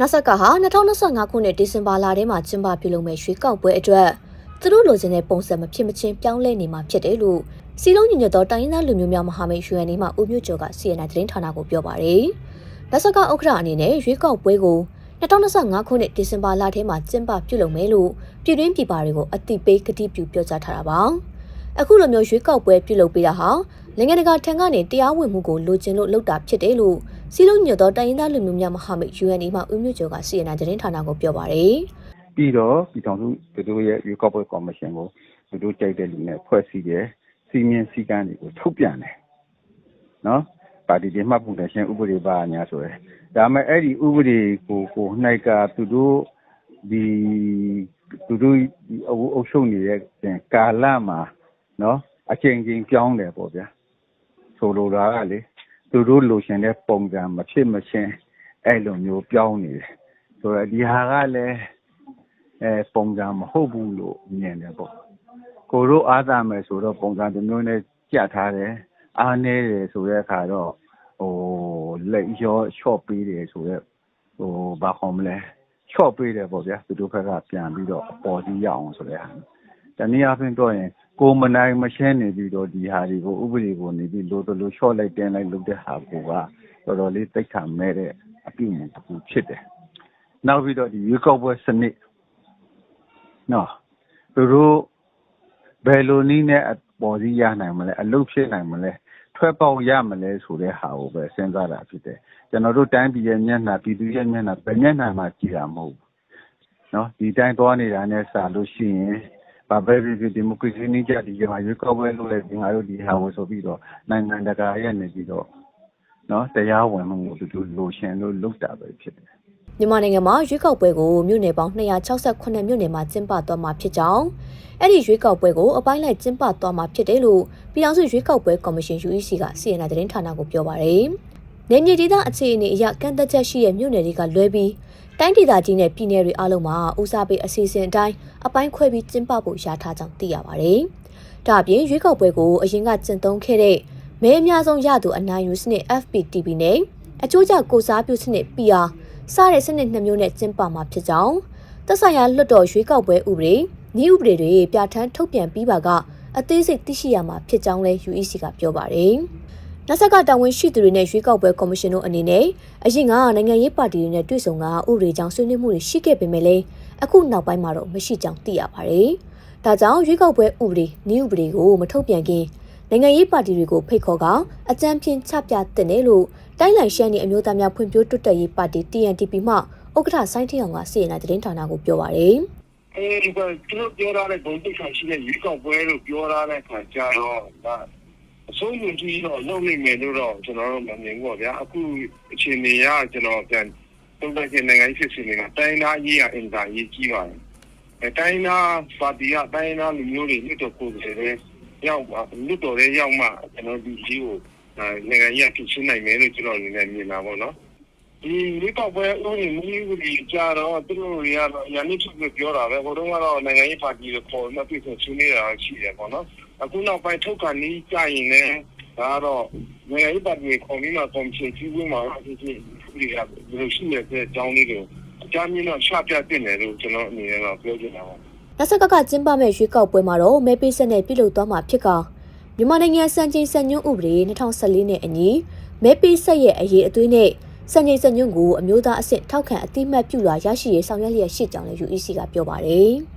နဆက်ကဟာ2025ခုနှစ်ဒီဇင်ဘာလထဲမှာကျင်းပပြုလုပ်မဲ့ရွေးကောက်ပွဲအတွက်သူတို့လိုချင်တဲ့ပုံစံမဖြစ်မချင်းပြောင်းလဲနေမှာဖြစ်တယ်လို့စီလုံးညီညွတ်သောတိုင်းရင်းသားလူမျိုးများမဟာမိတ် UNA မှဦးမျိုးကျော်က CNN သတင်းဌာနကိုပြောပါတယ်။နဆက်ကဥက္ကဋ္ဌအနေနဲ့ရွေးကောက်ပွဲကို2025ခုနှစ်ဒီဇင်ဘာလထဲမှာကျင်းပပြုလုပ်မယ်လို့ပြည်တွင်းပြည်ပတွေကိုအတိပေးကတိပြုပြောကြားထားတာပါ။ အခုလိုမျိုးရွေးကောက်ပွဲပြုလုပ်ပေးတာဟာနိုင်ငံတကာထံကနေတရားဝင်မှုကိုလိုချင်လို့လုပ်တာဖြစ်တယ်လို့စီလုံးညွတ်သောတိုင်းရင်းသားလူမျိုးများမဟာမိတ် UNA မှဦးမျိုးကျော်က CNN သတင်းဌာနကိုပြောပါတယ်ပြီးတော့ပြည်ထောင်စုသူတို့ရဲ့ရွေးကောက်ပွဲကော်မရှင်ကိုသူတို့ကြိုက်တဲ့လူနဲ့ဖွဲ့စည်းတယ်စီမင်းစည်းကမ်းတွေကိုထုတ်ပြန်တယ်နော်ပါတီတွေမှတ်ပုံတင်ရှင်ဥပဒေပါညာဆိုရယ်ဒါပေမဲ့အဲ့ဒီဥပဒေကိုကိုနိုင်ကသူတို့ဒီသူတို့ဒီအုပ်အုပ်ချုပ်နေတဲ့ကာလမှာ နော်အချိန်ချင်းပြောင်းတယ်ပေါ့ဗျာဆိုလိုတာကလေသူတို့လိုချင်တဲ့ပုံစံမဖြစ်မချင်းအဲ့လိုမျိုးပြောင်းနေတယ်ဆိုတော့ဒီဟာကလည်းအဲပုံစံမဟုတ်ဘူးလို့မြင်တယ်ပေါ့ကိုတို့အားသာမယ်ဆိုတော့ပုံစံတစ်မျိုးနဲ့ကြက်ထားတယ်အားနေတယ်ဆိုတဲ့အခါတော့ဟိုလက်ရောချော့ပေးတယ်ဆိုတော့ဟိုဘာခေါ်မလဲချော့ပေးတယ်ပေါ့ဗျာသူတို့ဘက်ကပြန်ပြီးတော့အပေါ်ကြီးရအောင်ဆိုတဲ့ဟာတနည်းအားဖြင့်ပြောရင် ကိုမနိုင်မရှင်းနေပြီးတော့ဒီဟာတွေကိုဥပဒေကိုနေပြီးလိုလိုချော့လိုက်တင်လိုက်လုပ်တဲ့ဟာကိုကတော်တော်လေးတိတ်ခါမဲ့တဲ့အပြုအမူတစ်ခုဖြစ်တယ်နောက်ပြီးတော့ဒီရွေးကောက်ပွဲစနစ်နော်သူတို့ဘယ်လိုနည်းနဲ့အပေါ်စီးရနိုင်မလဲအလုပ်ဖြစ်နိုင်မလဲထွက်ပေါက်ရမလဲဆိုတဲ့ဟာကိုပဲစဉ်းစားတာဖြစ်တယ်ကျွန်တော်တို့တိုင်းပြည်ရဲ့မျက်နှာပြည်သူရဲ့မျက်နှာဗမျက်နှာမှာကြည်တာမဟုတ်ဘူးနော်ဒီတိုင်းသွားနေတာနဲ့စလို့ရှိရင် ဘာပဲဖြစ်ဖြစ် ဒီမိုကရေစီနည်းကြဒီမှာရွေးကောက်ပွဲလုပ်လိုက်ပြီးငါတို့ ဒီဟာကိုဆိုပြီးတော့ နိုင်ငံတကာရဲ့နေပြီးတော့နော်တရားဝင်မှုကို သူတို့လိုချင်လို့ လုပ်တာပဲဖြစ်တယ် မြန်မာနိုင်ငံမှာ ရွေးကောက်ပွဲကို မြို့နယ်ပေါင်း 268 မြို့နယ်မှာ ကျင်းပသွားမှာဖြစ်ကြောင်း အဲ့ဒီရွေးကောက်ပွဲကို အပိုင်းလိုက် ကျင်းပသွားမှာဖြစ်တယ်လို့ ပြည်ထောင်စု ရွေးကောက်ပွဲကော်မရှင် UEC က CNN သတင်းဌာနကို ပြောပါရယ်။ နယ်မြေဒေသအခြေအနေအရကန့်သက်ချက်ရှိတဲ့မြို့နယ်တွေကလွဲပြီးတိုင်းဒေသကြီးနဲ့ပြည်နယ်တွေအားလုံးမှာဦးစားပေးအစီအစဉ်အတိုင်းအပိုင်းခွဲပြီးကျင်းပဖို့ရထားကြောင်းသိရပါရယ်။ဒါအပြင်ရွေးကောက်ပွဲကိုအရင်ကကျင့်သုံးခဲ့တဲ့မဲအများဆုံးရသူအနိုင်ယူစနစ် FPTP နဲ့အချိုးကျကိုစားပြုစနစ် PR စတဲ့စနစ်နှမျိုးနဲ့ကျင်းပမှာဖြစ်ကြောင်းသက်ဆိုင်ရာလွှတ်တော်ရွေးကောက်ပွဲဥပဒေနည်းဥပဒေတွေပြဋ္ဌာန်းထုတ်ပြန်ပြီးပါကအသေးစိတ်သိရှိရမှာဖြစ်ကြောင်းလည်း UEC ကပြောပါတယ်။ နောက်ဆက်ကတာဝန်ရှိသူတွေနဲ့ရွေးကောက်ပွဲကော်မရှင်တို့အနေနဲ့အရင်ကနိုင်ငံရေးပါတီတွေနဲ့တွေ့ဆုံကဥပဒေကြောင့်ဆွေးနွေးမှုတွေရှိခဲ့ပေမဲ့လည်းအခုနောက်ပိုင်းမှာတော့မရှိကြောင်းသိရပါတယ်။ဒါကြောင့်ရွေးကောက်ပွဲဥပဒေနည်းဥပဒေကိုမထုတ်ပြန်ခင်နိုင်ငံရေးပါတီတွေကိုဖိတ်ခေါ်ကအကြမ်းဖျင်းချပြတဲ့တယ်လို့တိုင်းလိုင်ရှမ်းနေအမျိုးသားများဖွံ့ဖြိုးတိုးတက်ရေးပါတီ TNTP မှဥက္ကဋ္ဌဆိုင်းထီအောင်ကစီရင်တဲ့သတင်းဌာနကိုပြောပါရယ်အဲဒီကသူတို့ပြောထားတဲ့ဘုံတိတ်ခါရှိတဲ့ရွေးကောက်ပွဲလို့ပြောထားတဲ့ခါကျတော့ ဒါအစိုးရကြီးတော့လုပ်နိုင်မယ်လို့တော့ကျွန်တော်တို့မမြင်ဘူးပေါ့ဗျာအခုအခြေအနေကကျွန်တော်ပြန်သုံးသပ်ခြင်းနိုင်ငံဖြစ်စီနေတာတိုင်းသားရေးကအင်တာရေးကြီးပါတယ်အဲတိုင်းသားပါတီကတိုင်းသားလူမျိုးတွေမြစ်တော်ကိုယ်တွေလည်းရောက်ပါမြစ်တော်ရဲ့ရောက်မှကျွန်တော်ဒီကြီးကိုနိုင်ငံရေးဖြစ်ရှင်းနိုင်မယ်လို့ကျွန်တော်အနေနဲ့မြင်တာပေါ့နော် ဒီဒီကောက်ပွဲဥယျာဉ်မီးကြီးကြတော့သူတို့တွေကတော့ညာနေချုပ်ပြောတာပဲဟိုတုန်းကတော့နိုင်ငံရေးပါတီတွေခေါ်မှပြည့်စုံဆွေးနွေးတာရှိတယ်ပေါ့နော်အခုနောက်ပိုင်းထုတ်ကန်ကြီးကြရင်လည်းဒါတော့နိုင်ငံရေးပါတီခေါ်ပြီးမှကော်မရှင်ကြီးဝင်းမှာဖြစ်ဖြစ်ဒီကဘယ်လိုရှိနေတဲ့အကြောင်းလေးကိုအကြမ်းမြင်တော့ချပြတင်တယ်လို့ကျွန်တော်အနေနဲ့တော့ပြောချင်တာပါလက်ဆက်ကကကျင်းပမဲ့ရွေးကောက်ပွဲမှာတော့မဲပေးဆက်နဲ့ပြုလုပ်သွားမှာဖြစ်ကမြန်မာနိုင်ငံစံချိန်စံညွှန်းဥပဒေ2014နဲ့အညီမဲပေးဆက်ရဲ့အရေးအသွေးနဲ့ စံချိန်စံညွှန်းကိုအမျိုးသားအဆင့်ထောက်ခံအတိမတ်ပြုလာရရှိရေးဆောင်ရွက်လျက်ရှိကြောင်းလည်း UEC ကပြောပါတယ်။